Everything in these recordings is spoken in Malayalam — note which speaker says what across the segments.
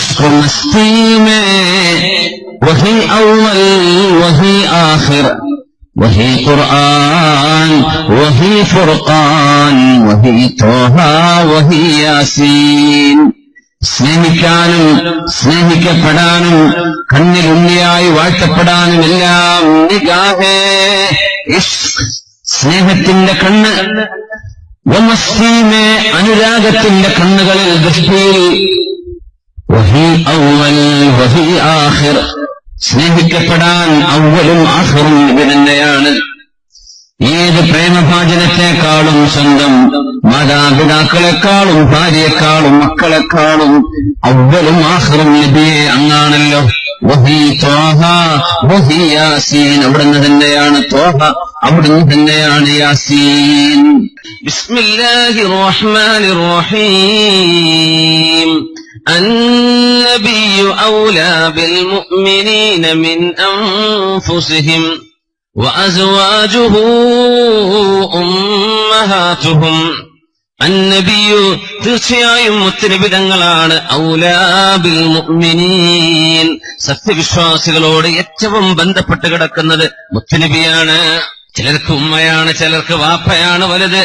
Speaker 1: मस्ती में वही अव्वल वही आखिर वही कुरान वही फुरकान वही तोहा वही യാസീൻ സ്നേഹിക്കാനും സ്നേഹിക്കപ്പെടാനും കണ്ണിലുണ്ണിയായി വാഴ്ത്തപ്പെടാനും എല്ലാം നിഗാഹേ. സ്നേഹത്തിന്റെ കണ്ണ്. അനുരാഗത്തിന്റെ കണ്ണുകളിൽ ദൃഷ്ടിയിൽ സ്നേഹിക്കപ്പെടാൻ ഔവലും ആഹറും ഇത് തന്നെയാണ് ഏത് പ്രേമഭാചനത്തെക്കാളും സ്വന്തം മാതാപിതാക്കളെക്കാളും ഭാര്യയെക്കാളും മക്കളെക്കാളും അവലും ആഹറും നബിയെ അങ്ങാണല്ലോ. വഹി തോഹ വഹി യാസീൻ. അവിടുന്ന് തന്നെയാണ് തോഹ അവിടുന്ന് തന്നെയാണ് യാസീൻ. النبي أولى بالمؤمنين من أنفسهم وأزواجه أمهاتهم അന്നബിയു തീർച്ചയായും മുത്തനിബിതങ്ങളാണ് ഔലാബിൽ മുഅ്മിനീൻ സത്യവിശ്വാസികളോട് ഏറ്റവും ബന്ധപ്പെട്ട് കിടക്കുന്നത് മുത്തനബിയാണ് ചിലർക്ക് ഉമ്മയാണ് ചിലർക്ക് വാപ്പയാണ് വലുത്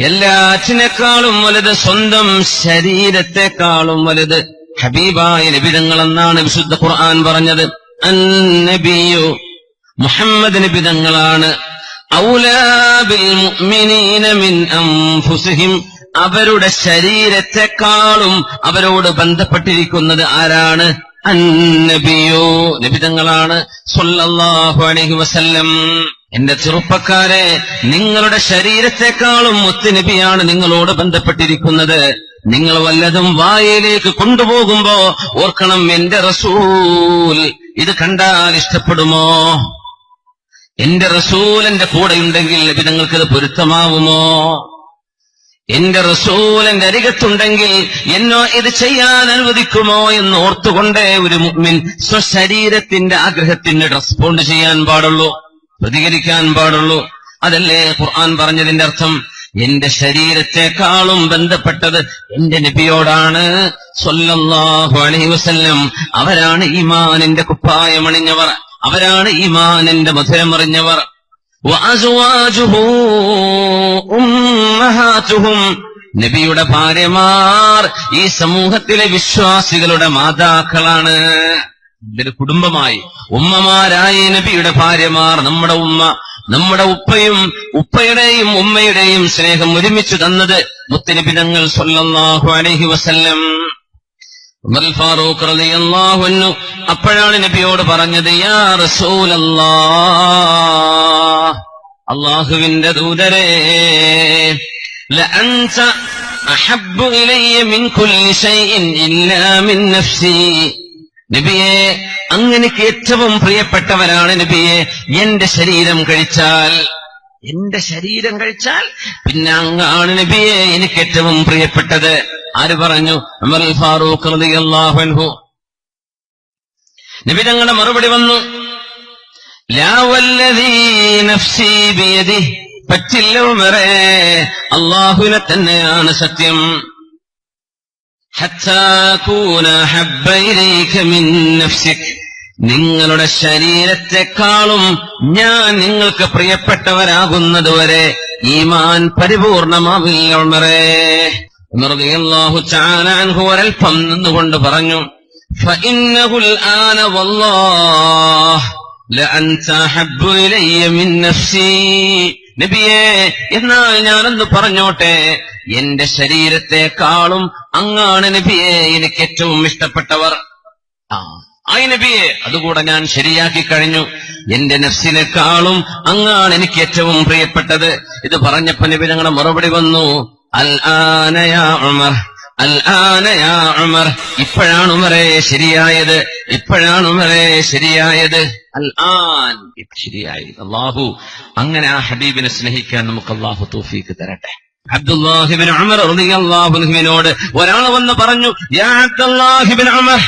Speaker 1: എല്ലാറ്റിനേക്കാളും വലുത് സ്വന്തം ശരീരത്തെക്കാളും വലുത് ഹബീബായ നബിതങ്ങളെന്നാണ് വിശുദ്ധ ഖുർആൻ പറഞ്ഞത്. അന്നബിയു മുഹമ്മദ് നബിതങ്ങളാണ്. അവരുടെ ശരീരത്തെക്കാളും അവരോട് ബന്ധപ്പെട്ടിരിക്കുന്നത് ആരാണ്? അന്നബിയോ നബിതങ്ങളാണ്. സൊല്ലാഹു അലൈഹി വസല്ലം. എന്റെ ചെറുപ്പക്കാരെ നിങ്ങളുടെ ശരീരത്തെക്കാളും മുത്തുനബിയാണ് നിങ്ങളോട് ബന്ധപ്പെട്ടിരിക്കുന്നത്. നിങ്ങൾ വല്ലതും വായയിലേക്ക് കൊണ്ടുപോകുമ്പോ ഓർക്കണം എന്റെ റസൂൽ. ഇത് കണ്ടാൽ ഇഷ്ടപ്പെടുമോ? എന്റെ റസൂൽ എന്റെ കൂടെയുണ്ടെങ്കിൽ നിങ്ങൾക്കിത് പൊരുത്തമാവുമോ? എന്റെ റസൂൽ എന്റെ അരികത്തുണ്ടെങ്കിൽ എന്നോ ഇത് ചെയ്യാൻ അനുവദിക്കുമോ എന്ന് ഓർത്തുകൊണ്ടേ ഒരു മുഅ്മിൻ സ്വശരീരത്തിന്റെ ആഗ്രഹത്തിന് റെസ്പോണ്ട് ചെയ്യാൻ പാടുള്ളൂ. പ്രതികരിക്കാൻ പാടുള്ളൂ. അതല്ലേ ഖുർആൻ പറഞ്ഞതിന്റെ അർത്ഥം? എന്റെ ശരീരത്തെക്കാളും ബന്ധപ്പെട്ടത് എന്റെ നബിയോടാണ്. സ്വല്ലല്ലാഹു അലൈഹി വസല്ലം. അവരാണ് ഈമാനിന്റെ കുപ്പായമണിഞ്ഞവർ അവരാണ് ഈമാനിന്റെ മധുരമറിഞ്ഞവർ നബിയുടെ ഭാര്യമാർ ഈ സമൂഹത്തിലെ വിശ്വാസികളുടെ മാതാക്കളാണ്. ഇതൊരു കുടുംബമായി. ഉമ്മമാരായ നബിയുടെ ഭാര്യമാർ നമ്മുടെ ഉമ്മ നമ്മുടെ ഉപ്പയും ഉപ്പയുടെയും ഉമ്മയുടെയും സ്നേഹം ഒരുമിച്ച് തന്നത് മുത്തനബി തങ്ങൾ സല്ലല്ലാഹു അലൈഹി വസല്ലം. ഉമർ ഫാറൂഖ് റളിയല്ലാഹു അപ്പോഴാണ് നബിയോട് പറഞ്ഞത് യാ റസൂലല്ലാഹ് അള്ളാഹുവിന്റെ ദൂതരേ ലഅൻത അഹബ്ബു ഇലയ്യ മിൻ കുല്ലി ശൈഇൻ ഇല്ലാ മിൻ നഫ്സി. നബിയെ അങ്ങനെക്ക് ഏറ്റവും പ്രിയപ്പെട്ടവരാണ് നബിയെ. എന്റെ ശരീരം കഴിച്ചാൽ എന്റെ ശരീരം കഴിച്ചാൽ പിന്നെ അങ്ങാണ് നബിയെ എനിക്ക് ഏറ്റവും പ്രിയപ്പെട്ടത്. ആര് പറഞ്ഞു? അമർ ഫാറൂഖ് അൻഹു. നബി തങ്ങളുടെ മറുപടി വന്നു. പറ്റില്ല ഉമറേ അള്ളാഹുവിനെ തന്നെയാണ് സത്യം. നിങ്ങളുടെ ശരീരത്തെക്കാളും ഞാൻ നിങ്ങൾക്ക് പ്രിയപ്പെട്ടവരാകുന്നതുവരെ ഈ മാൻ ഉണറേ നിർദിയല്ലാഹു ചാനാൻഹു ഒരൽപ്പം നിന്നുകൊണ്ട് പറഞ്ഞു ഫഇന്നഹുൽ നബിയേ എന്നാൽ ഞാനെന്ന് പറഞ്ഞോട്ടെ. എന്റെ ശരീരത്തെക്കാളും അങ്ങാണ് നബിയെ എനിക്ക് ഏറ്റവും ഇഷ്ടപ്പെട്ടവർ. ആ ആയി നബിയെ അതുകൂടെ ഞാൻ ശരിയാക്കി കഴിഞ്ഞു. എന്റെ നഫ്സിനെക്കാളും അങ്ങാണ് എനിക്ക് ഏറ്റവും പ്രിയപ്പെട്ടത്. ഇത് പറഞ്ഞപ്പോ നബി ഞങ്ങളുടെ മറുപടി വന്നു അൽ ആനയാ ഉമർ. ഉമർ. ഇപ്പോഴാണ് ഉമറെ ശരിയായത്. ഇപ്പോഴാണ് ഉമറെ ശരിയായത്. അൽ ആൻ ശരിയായി അള്ളാഹു അങ്ങനെ ആ ഹബീബിനെ സ്നേഹിക്കാൻ നമുക്ക് അള്ളാഹു തോഫീക്ക് തരട്ടെ. അബ്ദുല്ലാഹിബിൻ അമർ റളിയല്ലാഹുവിനോട് ഒരാൾ വന്ന് പറഞ്ഞു യാ അബ്ദുല്ലാഹിബിൻ ഉമർ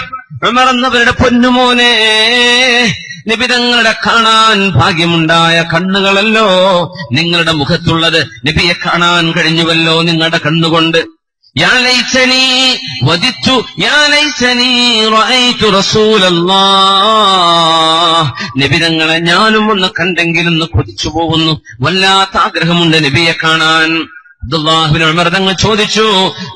Speaker 1: ഉമർ എന്നവരുടെ പൊന്നുമോനെ നിബിതങ്ങളുടെ കാണാൻ ഭാഗ്യമുണ്ടായ കണ്ണുകളല്ലോ നിങ്ങളുടെ മുഖത്തുള്ളത്. നബിയെ കാണാൻ കഴിഞ്ഞുവല്ലോ നിങ്ങളുടെ കണ്ണുകൊണ്ട്. يا ليتني وددت يا ليتني رأيت رسول الله നബി തങ്ങളെ ഞാനും ഒന്ന് കണ്ടെങ്കിലെന്ന് കൊതിച്ചു പോകുന്നു വല്ലാത്ത ആഗ്രഹമുണ്ട് നബിയെ കാണാൻ അബ്ദുല്ലാഹിബിൻ ഉമർ തങ്ങൾ ചോദിച്ചു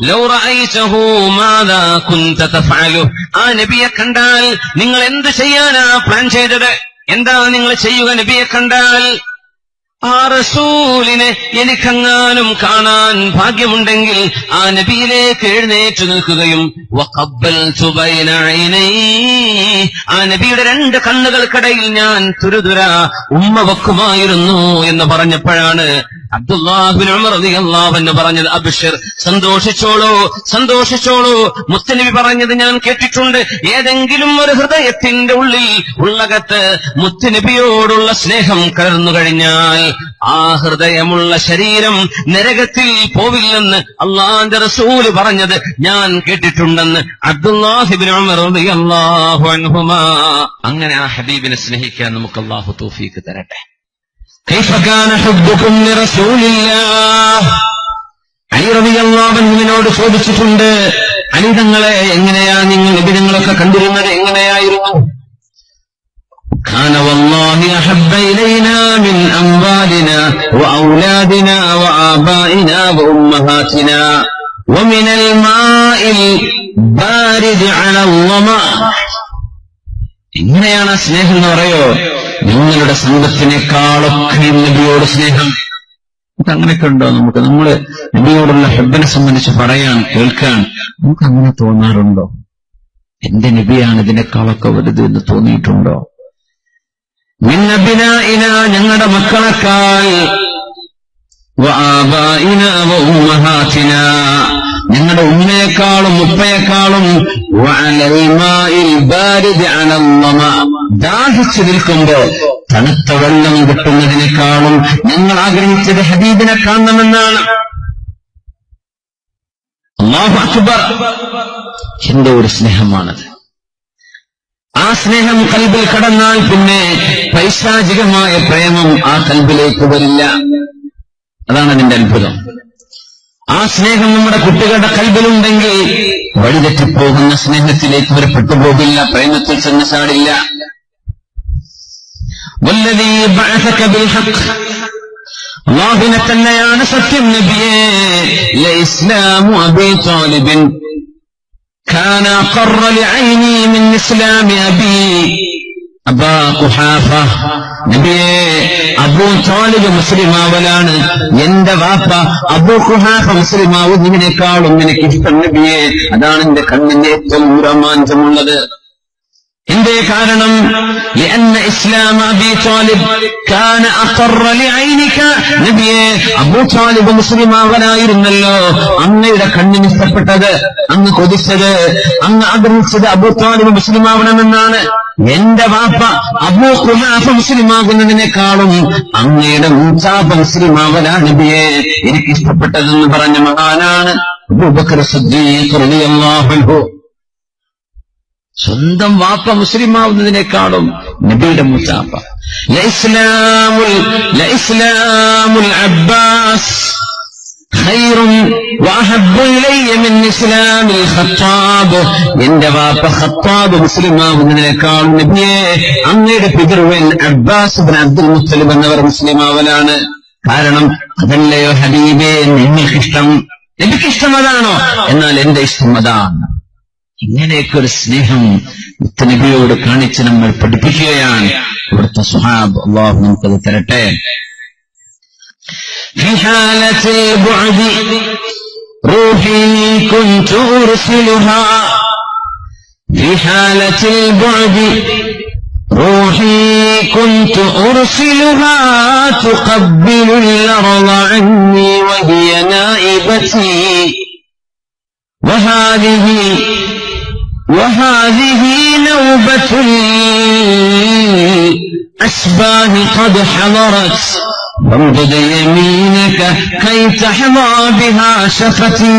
Speaker 1: ലൗ റഅയ്തഹു മാദാ കുൻത തഫഅലു ആ നബിയെ കണ്ടാൽ നിങ്ങൾ എന്ത് ചെയ്യാനാ പ്ലാൻ ചെയ്തത് എന്താണ് നിങ്ങൾ ചെയ്യുക നബിയെ കണ്ടാൽ ആ റസൂലിനെ എനിക്കെങ്ങാനും കാണാൻ ഭാഗ്യമുണ്ടെങ്കിൽ ആ നബിയിലേക്ക് എഴുന്നേറ്റ് നിൽക്കുകയും. ആ നബിയുടെ രണ്ട് കണ്ണുകൾക്കിടയിൽ ഞാൻ തുരുതുര ഉമ്മ വെക്കുമായിരുന്നു എന്ന് പറഞ്ഞപ്പോഴാണ് അബ്ദുല്ലാഹിബിൻ ഉമർ റളിയല്ലാഹു അൻഹു പറഞ്ഞത് അബ്ഷിർ സന്തോഷിച്ചോളൂ സന്തോഷിച്ചോളൂ. മുത്തനബി പറഞ്ഞത് ഞാൻ കേട്ടിട്ടുണ്ട്. ഏതെങ്കിലും ഒരു ഹൃദയത്തിന്റെ ഉള്ളിൽ ഉള്ളകത്ത് മുത്തനബിയോടുള്ള സ്നേഹം കലർന്നു കഴിഞ്ഞാൽ ആ ഹൃദയമുള്ള ശരീരം നരകത്തിൽ പോവില്ലെന്ന് അള്ളാന്റെ റസൂൽ പറഞ്ഞത് ഞാൻ കേട്ടിട്ടുണ്ടെന്ന് അബ്ദുല്ലാഹിബിൻ ഉമർ റളിയല്ലാഹു അൻഹുമാ. അങ്ങനെ ആ ഹബീബിനെ സ്നേഹിക്കാൻ നമുക്ക് അള്ളാഹു തൗഫീക്ക് തരട്ടെ. كيف كان حبكم لرسول الله അലി റബിയല്ലാവിനോട് ചോദിച്ചിട്ടുണ്ട് അലി തങ്ങളെ എങ്ങനെയാ നിങ്ങൾ നബിതങ്ങളൊക്കെ കണ്ടിരുന്നത് എങ്ങനെയായിരുന്നു كان والله أحب إلينا من أموالنا وأولادنا وآبائنا وأمهاتنا ومن الماء البارد على الظمأ എങ്ങനെയാണ് ആ സ്നേഹം എന്ന് പറയോ നിങ്ങളുടെ സംഘത്തിനേക്കാളൊക്കെ നബിയോട് സ്നേഹം. അങ്ങനെയൊക്കെ ഉണ്ടോ നമുക്ക്? നമ്മൾ നബിയോടുള്ള ഹെബിനെ സംബന്ധിച്ച് പറയാൻ കേൾക്കാൻ നമുക്ക് അങ്ങനെ തോന്നാറുണ്ടോ? എന്റെ നബിയാണ് ഇതിനേക്കാളൊക്കെ വലുത് എന്ന് തോന്നിയിട്ടുണ്ടോ? ഞങ്ങളുടെ മക്കളെക്കാൾ ഞങ്ങളുടെ ഉമ്മയെക്കാളും ഉപ്പയെക്കാളും ദാഹിച്ചു നിൽക്കുമ്പോൾ തണുത്ത വെള്ളം കിട്ടുന്നതിനേക്കാളും ഞങ്ങൾ ആഗ്രഹിച്ചത് ഹബീബിനെ കാണണമെന്നാണ്. എന്റെ അക്ബർ ഒരു സ്നേഹമാണത്. ആ സ്നേഹം കൽബിൽ കടന്നാൽ പിന്നെ പൈശാചികമായ പ്രേമം ആ കൽബിലേക്ക് വരില്ല. അതാണ് അതിന്റെ അത്ഭുതം. ആ സ്നേഹം നമ്മുടെ കുട്ടികളുടെ കൽബിലുണ്ടെങ്കിൽ വഴിതെറ്റിപ്പോകുന്ന സ്നേഹത്തിലേക്ക് അവർ പെട്ടുപോകില്ല പ്രേമത്തിൽ ചെന്ന് ചാടില്ല. അള്ളാഹുവിനെ തന്നെയാണ് സത്യം നബിയെ لإسلام أبي طالب كان أقر لعيني من إسلام أبي അബാ കുഹാഫ നബിയെ അബൂ താലിബ് മുസ്ലിമാവലാണ് എന്റെ വാപ്പ അബൂ കുഹാഫ മുസ്ലിമാവുന്നതിനേക്കാളും എനിക്ക് ഇഷ്ടം നബിയെ അതാണ് എന്റെ കണ്ണിന്റെ ഏറ്റവും രോമാഞ്ചമുള്ളത് എന്തേ കാരണം? ഇസ്ലാം മുസ്ലിമാവനായിരുന്നല്ലോ. അങ്ങയുടെ കണ്ണിന് ഇഷ്ടപ്പെട്ടത് അങ്ങ് കൊതിച്ചത് അങ്ങ് ആഗ്രഹിച്ചത് അബൂ താലിബ് മുസ്ലിമാവണമെന്നാണ്. എന്റെ വാപ്പ അബൂ ഖുലാഫ മുസ്ലിമാകുന്നതിനേക്കാളും അങ്ങയുടെ മുൻചാപ മുസ്ലിമാവനാ നബിയെ. എനിക്ക് ഇഷ്ടപ്പെട്ടതെന്ന് പറഞ്ഞ മഹാനാണ് അബൂബക്കർ സുദ്ദീൻ റളിയല്ലാഹു സ്വന്തം വാപ്പ മുസ്ലിം ആവുന്നതിനേക്കാളും നബിയുടെ മുത്താപ്പ. അബ്ബാസ് എന്റെ വാപ്പ ഖത്താബ് മുസ്ലിമാവുന്നതിനേക്കാളും നബിയെ അങ്ങയുടെ പിതൃവൻ അബ്ബാസ് അബ്ദുൽ മുത്തലിബ് എന്നവർ മുസ്ലിമാവലാണ്. കാരണം അതല്ലയോ ഹബീബേ നിങ്ങൾക്കിഷ്ടം? എനിക്കിഷ്ടം അതാണോ? എന്നാൽ എന്റെ ഇഷ്ടം അതാണ്. ഇങ്ങനെയൊക്കെ ഒരു സ്നേഹം നബിയോട് കാണിച്ച് നമ്മൾ പഠിപ്പിക്കുകയാണ് ഇവിടുത്തെ സുഹാബ് അള്ളാഹു നമുക്കത് തരട്ടെ في حالة البعد روحي كنت أرسلها في حالة البعد روحي كنت أرسلها تقبل الأرض عني وهي نائبتي وهذه وهذه نوبة الأشباه قد حضرت فامدد يمينك كي تحظى بها شفتي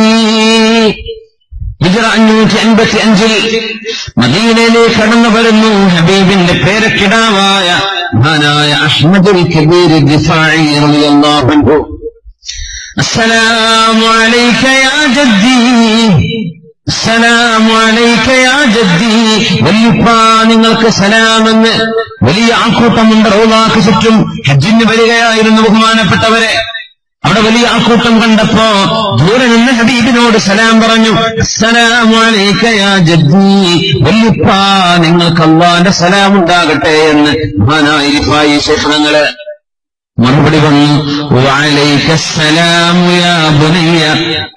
Speaker 1: ഹിജറ അഞ്ഞൂറ്റി അൻപത്തി അഞ്ചിൽ മദീനയിലേക്ക് കടന്നു വരുന്നു ഹബീബിന്റെ പേരക്കിടാവായ മഹാനായ അഹ്മദുൽ കബീർ ദിഫാഇ റളിയല്ലാഹു അൻഹു السلام عليك يا جدي നിങ്ങൾക്ക് സലാമെന്ന്. വലിയ ആൾക്കൂട്ടമുണ്ട് റോലാക്ക് ചുറ്റും. ഹജ്ജിന് വരികയായിരുന്നു ബഹുമാനപ്പെട്ടവരെ. അവിടെ വലിയ ആൾക്കൂട്ടം കണ്ടപ്പോ ദൂരെ നിന്ന് ഹബീബിനോട് സലാം പറഞ്ഞു വലിയപ്പാ നിങ്ങൾക്ക് അള്ളാന്റെ സലാം ഉണ്ടാകട്ടെ എന്ന് മഹാനായിരിപ്പായി ശേഷങ്ങൾ മറുപടി പറഞ്ഞു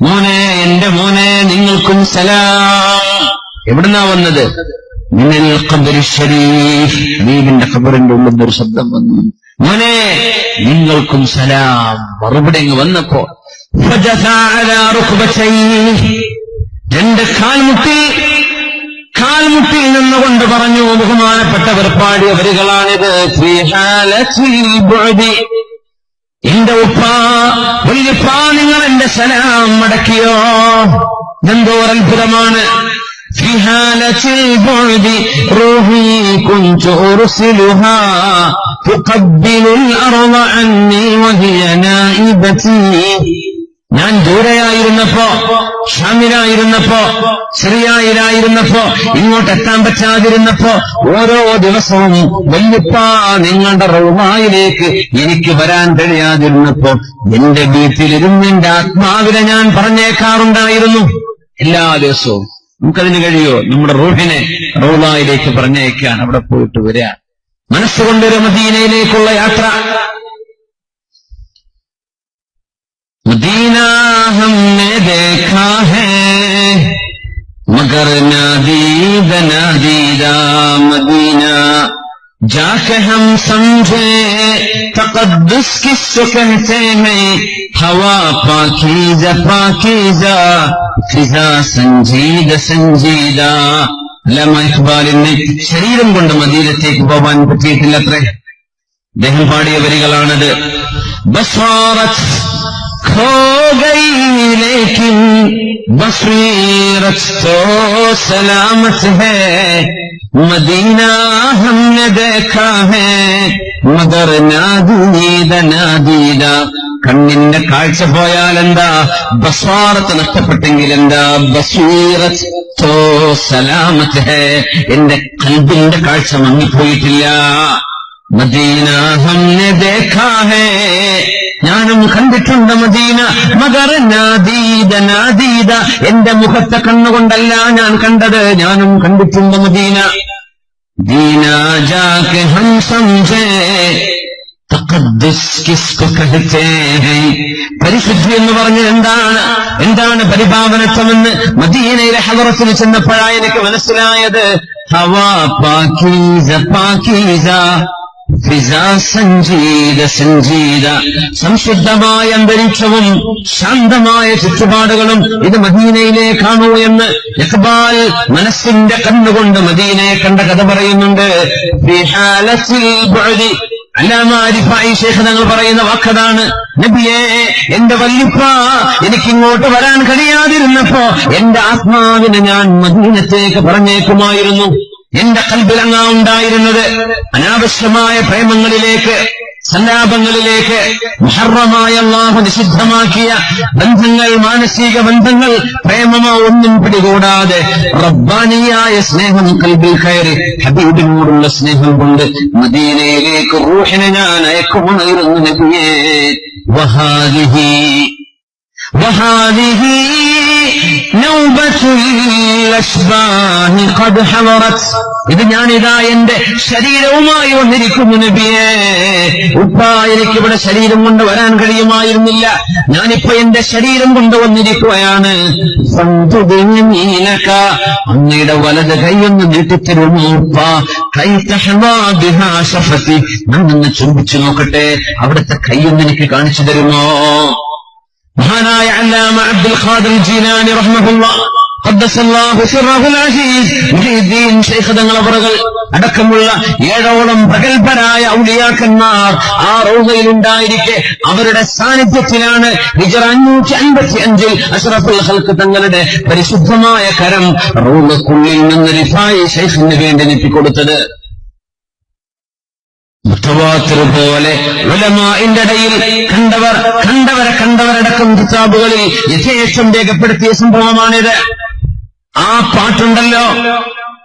Speaker 1: മോനെ എന്റെ മോനെ നിങ്ങൾക്കും സലാം. എവിടുന്നാ വന്നത്? മിനൽ ഷരീഫ്. വീടിന്റെ ഖബറിന്റെ ഉള്ളിൽ ഒരു ശബ്ദം വന്നു. മോനെ നിങ്ങൾക്കും സലാം. മറുപടി അങ്ങ് വന്നപ്പോ. രണ്ട് കാൽമുട്ടി കാൽമുട്ടിൽ നിന്നുകൊണ്ട് പറഞ്ഞു ബഹുമാനപ്പെട്ട പാടിയ വരികളാണിത്. എന്റെ ഉപ്പ വല്യപ്പ നിങ്ങൾ എന്റെ സലാം മടക്കിയോ എന്തോ അത്ഭുതമാണ് في حالة البعد روحي كنت أرسلها تقبل الأرض عني وهي نائبتي ഞാൻ ദൂരെയായിരുന്നപ്പോ ഷാമിലായിരുന്നപ്പോ സിറിയായിലായിരുന്നപ്പോ ഇങ്ങോട്ട് എത്താൻ പറ്റാതിരുന്നപ്പോ ഓരോ ദിവസവും വല്യപ്പ നിങ്ങളുടെ റൗമായിലേക്ക് എനിക്ക് വരാൻ കഴിയാതിരുന്നപ്പോ എന്റെ വീട്ടിലിരുന്ന് എന്റെ ആത്മാവിനെ ഞാൻ പറഞ്ഞേക്കാറുണ്ടായിരുന്നു എല്ലാ ദിവസവും നമുക്കതിന് കഴിയോ നമ്മുടെ റൂഹിനെ റോളായിലേക്ക് പറഞ്ഞയക്കാൻ അവിടെ പോയിട്ട് വരിക. മനസ്സുകൊണ്ടൊരു മദീനയിലേക്കുള്ള യാത്ര. جا کے ہم سمجھے تقدس کس سے کہتے ہیں؟ ہوا پاکیزہ پاکیزہ، فضا سنجیدہ سنجیدہ۔ علامہ اقبال نے ശരീരം കൊണ്ട് മദീനത്തേക്ക് പോവാൻ പറ്റിയിട്ടില്ലത്രേ അദ്ദേഹം പാടിയ വരികളാണത് کھو گئی، لیکن ലേക്കിൻ تو سلامت ہے۔ मदीना हमने देखा है मगर നാദീദ നാദീദ കണ്ണിന്റെ കാഴ്ച പോയാൽ എന്താ ബസ്വാറത്ത് നഷ്ടപ്പെട്ടെങ്കിൽ എന്താ ബസീറത്ത് തോ സലാമത്ത് ഹേ എന്റെ കൽബിന്റെ കാഴ്ച മങ്ങിപ്പോയിട്ടില്ല മദീന ഹംനെ ദേഖാ ഹേ. ഞാനും കണ്ടിട്ടുണ്ട് മദീന. മകർ നാദീദ നാദീദ. എന്റെ മുഖത്തെ കണ്ണുകൊണ്ടല്ല ഞാൻ കണ്ടത്. ഞാനും കണ്ടിട്ടുണ്ട് മദീന. ദീന ജാക്ക് ഹം ഹൈ പരിശുദ്ധി എന്ന് പറഞ്ഞ് എന്താണ്? എന്താണ് പരിപാവനത്വമെന്ന് മദീനയിലെ ഹവറത്തിന് ചെന്നപ്പോഴാണ് എനിക്ക് മനസ്സിലായത്. ഹവാ പാക്കീസ പാക്കീസ. സഞ്ജീത സഞ്ജീത സംശുദ്ധമായ അന്തരീക്ഷവും ശാന്തമായ ചുറ്റുപാടുകളും ഇത് മദീനയിലെ കാണൂ എന്ന് ഇഖ്ബാൽ മനസ്സിന്റെ കണ്ണുകൊണ്ട് മദീനയെ കണ്ട കഥ പറയുന്നുണ്ട്. ഫി ഹാലത്തിൽ ബുഅദി. അല്ലാമാരിഫായി ശേഖ് തങ്ങൾ പറയുന്ന വാക്കതാണ്. നബിയെ എന്റെ വല്യപ്പ എനിക്കിങ്ങോട്ട് വരാൻ കഴിയാതിരുന്നപ്പോ എന്റെ ആത്മാവിനെ ഞാൻ മദീനത്തേക്ക് പറഞ്ഞേക്കുമായിരുന്നു. എന്റെ കൽബിലങ്ങാ ഉണ്ടായിരുന്നത് അനാവശ്യമായ പ്രേമങ്ങളിലേക്ക് സല്ലാപങ്ങളിലേക്ക് മഹർവമായ അള്ളാഹു നിഷിദ്ധമാക്കിയ ബന്ധങ്ങൾ മാനസിക ബന്ധങ്ങൾ പ്രേമമോ ഒന്നും പിടികൂടാതെ റബ്ബാനിയായ സ്നേഹം കൽബിൽ കയറി ഹബീബിനോടുള്ള സ്നേഹം കൊണ്ട് മദീനയിലേക്ക് റൂഹിനെ ഞാൻ അയക്കുമായിരുന്നു നബിയേ. വഹാദിഹി وهذه نوبة الأشباه قد حضرت ഇത് ഞാനിതാ എന്റെ ശരീരവുമായി വന്നിരിക്കുന്നു നബിയെ ഉപ്പ എനിക്ക് ഇവിടെ ശരീരം കൊണ്ട് വരാൻ കഴിയുമായിരുന്നില്ല ഞാനിപ്പോ എന്റെ ശരീരം കൊണ്ട് വന്നിരിക്കുകയാണ് നീലക അങ്ങയുടെ വലത് കൈയൊന്ന് നീട്ടിത്തരുമോ ഉപ്പ കൈ തഹവാദിഹാശഫത്തി ഞാനൊന്ന് ചുംബിച്ചു നോക്കട്ടെ അവിടുത്തെ കൈയൊന്ന് എനിക്ക് കാണിച്ചു തരുമോ മഹാനായ അല്ലാമ അബ്ദുൽ ഖാദിർ ജീലാനി റഹ്മഹുള്ള അവറുകൾ അടക്കമുള്ള ഏഴോളം പ്രഗത്ഭരായ ഔലിയാക്കന്മാർ ആ റൗദയിൽ ഉണ്ടായിരിക്കെ അവരുടെ സാന്നിധ്യത്തിലാണ് ഹിജറ അഞ്ഞൂറ്റി അൻപത്തി അഞ്ചിൽ അഷ്റഫുൽ ഹൽക്ക് തങ്ങളുടെ പരിശുദ്ധമായ കരം റൗദക്കുള്ളിൽ നിന്ന് റിഫായി ശൈഖിന് വേണ്ടി നീട്ടിക്കൊടുത്തത്. മുത്തവാത്തിർ പോലെ ഉലമാന്റെ ഇടയിൽ കണ്ടവർ കണ്ടവരെ കണ്ടവരടക്കം കിതാബുകളിൽ യഥേഷ്ടം രേഖപ്പെടുത്തിയ സംഭവമാണിത്. ആ പാട്ടുണ്ടല്ലോ.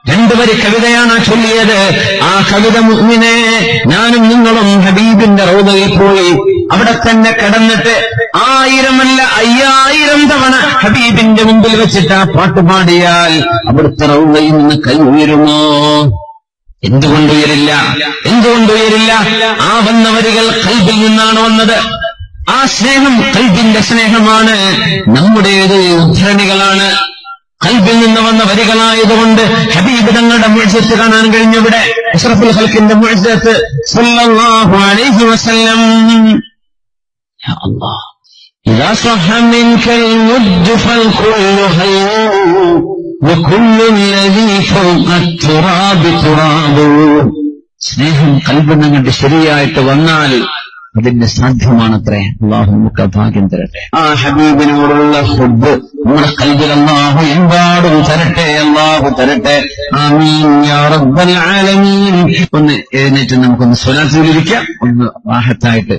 Speaker 1: രണ്ടുപേര് കവിതയാണ് ചൊല്ലിയത്. ആ കവിത മുന്നിനെ ഞാനും നിങ്ങളും ഹബീബിന്റെ റൗദയിൽ പോയി. അവിടെ തന്നെ കടന്നിട്ട് ആയിരമല്ല അയ്യായിരം തവണ ഹബീബിന്റെ മുമ്പിൽ വെച്ചിട്ട് ആ പാട്ട് പാടിയാൽ അവിടുത്തെ റൗദയിൽ നിന്ന് കൈ ഉയരുമോ? എന്തുകൊണ്ട് ഉയരില്ല? എന്തുകൊണ്ട് ഉയരില്ല? ആ വന്ന വരികൾ കൽബിൽ നിന്നാണ് വന്നത്. ആ സ്നേഹം കൽബിന്റെ സ്നേഹമാണ്. നമ്മുടേത് ഉദ്ധരണികളാണ്. കൽബിൽ നിന്ന് വന്ന വരികളായതുകൊണ്ട് ഹബീബ് തങ്ങളുടെ മുഴുസത്ത് കാണാൻ കഴിഞ്ഞവിടെ അഷ്റഫുൽ ഹൽക്കിന്റെ മുഴുസത്ത് അലൈഹി വസല്ലം. യാ അല്ലാഹ് إذا صح منك المد فالكل هين وكل الذي فوق التراب تراب സ്നേഹം കൽബിൽ നിങ്ങളുടെ ശരിയായിട്ട് വന്നാൽ അതിന്റെ സാധ്യമാണത്രേ അള്ളാഹു നമുക്ക് ആ ഭാഗ്യം തരട്ടെ ആ ഹബീബിനോടുള്ള ഹുബ് നമ്മുടെ കൽബിൽ അള്ളാഹു എമ്പാടും തരട്ടെ അള്ളാഹു തരട്ടെ ആമീൻ യാ റബ്ബൽ ആലമീൻ ഒന്ന് എഴുന്നേറ്റ് നമുക്കൊന്ന് സ്വലാത്തിലിരിക്കാം ഒന്ന് വാഹത്തായിട്ട്